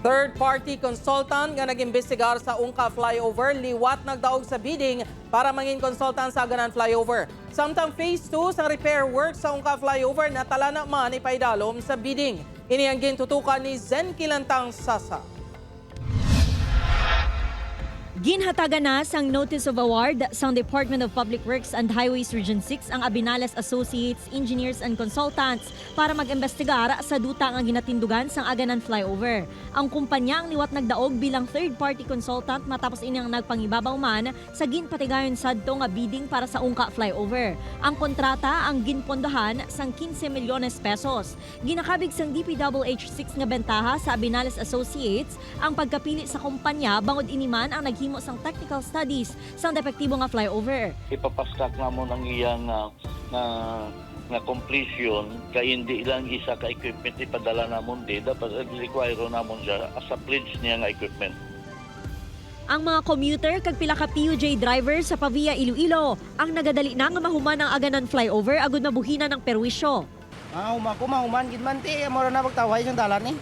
Third-party consultant nga nag-imbestigar sa Ungka flyover liwat nagdaog sa bidding para mangin consultant sa ganan flyover. Samtang phase 2 sa repair work sa Ungka flyover natala na man ipaidalom sa bidding. Ini ang gintutukan ni Zen Kilantang Sasa. Ginhatagan na sang Notice of Award sa Department of Public Works and Highways Region 6 ang Abinales Associates, Engineers and Consultants para mag-imbestigar sa duta nga ginatindugan sang Aganan Flyover. Ang kumpanya ang liwat nagdaog bilang third-party consultant matapos inyang nagpangibabaw man sa ginpatigayon sadto nga bidding para sa Ungka Flyover. Ang kontrata ang ginpondohan sang 15 milyones pesos. Ginakabig sang DPWH 6 nga bentaha sa Abinales Associates ang pagkapili sa kumpanya bangod iniman ang naghimo sang technical studies sang depektibo nga flyover. ipapastak na mo ng iyang nga nga nga completion kay hindi lang isa ka equipment ipadala namon di dapat require namon siya as a pledge niya nga equipment Ang mga commuter kag pila ka PUJ driver sa Pavia Iloilo ang nagadali na nga mahuman ang aganan flyover agud mabuhina ng perwisyo. Ah, umako mahuman gid man ti mo na magtaway sa dalan ni.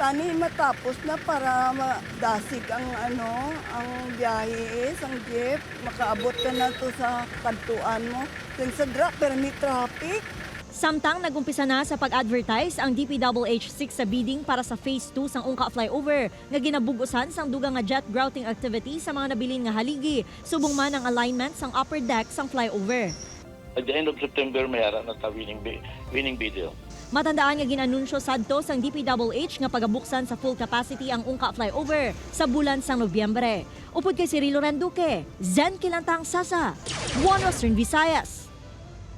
Tani matapos na para madasig ang ano, ang biyahe is, ang jeep. Makaabot ka na to sa kantuan mo. Kung sa dra, permit traffic. Samtang nagumpisa na sa pag-advertise ang DPWH 6 sa bidding para sa Phase 2 sang Ungka Flyover nga ginabugusan sang dugang nga jet grouting activity sa mga nabilin nga haligi subong man ang alignment sang upper deck sang flyover. At the end of September may ara na ta winning winning video Matandaan nga ginanunsyo sadto sang DPWH nga pagabuksan sa full capacity ang Ungka Flyover sa bulan sang Nobyembre. Upod kay Cirilo Randuque, Zen Kilantang Sasa, One Western Visayas.